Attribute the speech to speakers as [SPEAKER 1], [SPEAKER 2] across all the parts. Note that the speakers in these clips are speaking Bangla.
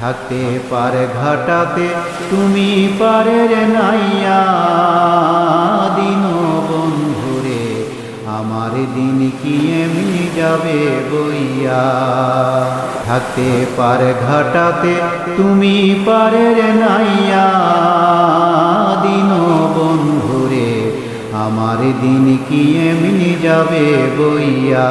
[SPEAKER 1] থাকতে পারে ঘাটাতে, তুমি পারের নাইয়া দিন বন্ধুরে, আমার দিন কি এমনি যাবে বইয়া? থাকতে পারে ঘাটাতে, তুমি পারের নাইয়া দিন বন্ধুরে, আমার দিন কি এমনি যাবে বইয়া?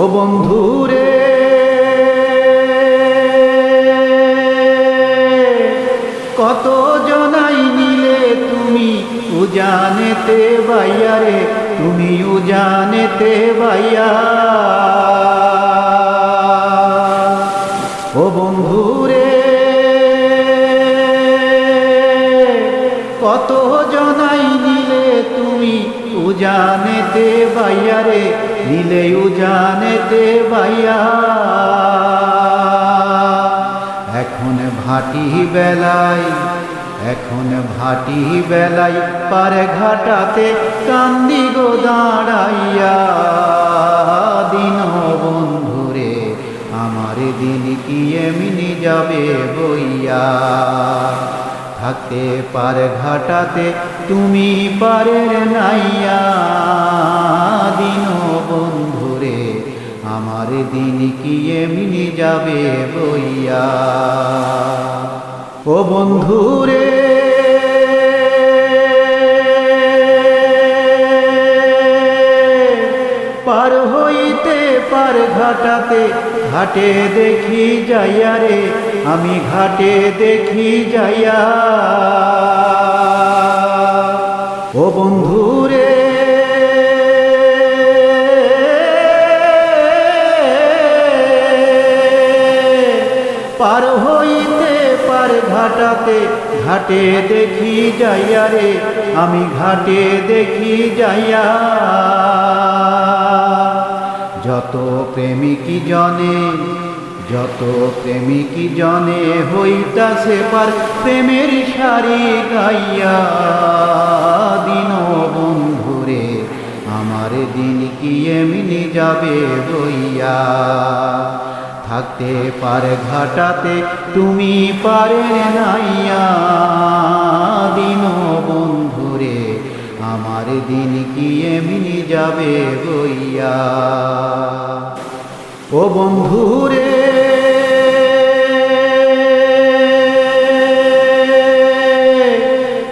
[SPEAKER 1] ও বন্ধুরে কত জনাই নিলে তুমি উজানেতে বাইয়া রে, তুমি উজানেতে বাইয়া। ও বন্ধুরে কত জনাই নিলে তুমি উজানেতে বাইয়া রে নিলে উজানেতে বাইয়া এখন ভাটি বেলায়, এখন ভাটি বেলায় পারে ঘাটাতে কান্দি গো দাঁড়াইয়া। দিন বন্ধুরে, আমার দিন কি এমনি যাবে বইয়া। থাকতে পারে ঘাটাতে তুমি পারে নাইয়া। দিন কি এমনি যাবে বইয়া ও বন্ধুরে, পার হইতে পার ঘাটাতে ঘাটে দেখি যাইয়া রে, আমি ঘাটে দেখি যাইয়া। ও বন্ধুরে পার হইতে পার ঘাটাতে, ঘাটে দেখি যাইয়া রে, আমি ঘাটে দেখি যাইয়া। যত প্রেমিকি জনে, যত প্রেমিকি জনে হইতাছে পার প্রেমের সারি গাইয়া। দিন বন্ধুরে আমার দিন কি এমনি যাবে বইয়া থাকতে পারে ঘাটাতে, তুমি পারে নাইয়া দিন বন্ধুরে। আমার দিন কি এমনি যাবে বইয়া? ও বন্ধুরে,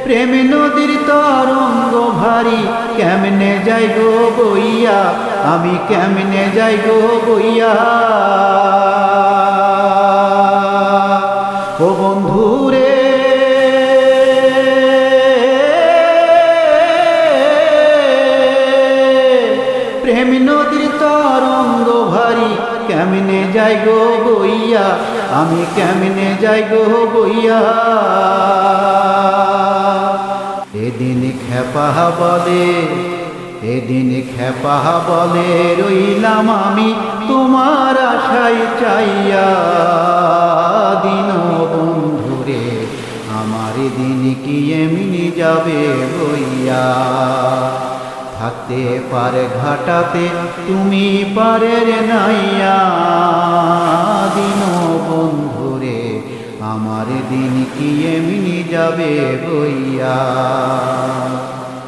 [SPEAKER 1] প্রেম নদীর তরঙ্গ ভারী, কেমনে যাই গো বইয়া? আমি কেমনে যাই গো বইয়া? ও বন্ধুরে, প্রেম নদীর তরঙ্গ ভারী কেমনে যাই গো বইয়া? আমি কেমনে যাই গো বইয়া? এদিন খেপা বলে এদিন খেপা বলে রইলাম আমি তোমার আশাই চাইয়া। দিন বন্ধুরে, আমার দিন কি এমনি যাবে বইয়া থাকতে পারে ঘাটাতে তুমি পারের নাইয়া। দিন বন্ধুরে, আমার দিন কি এমনি যাবে বইয়া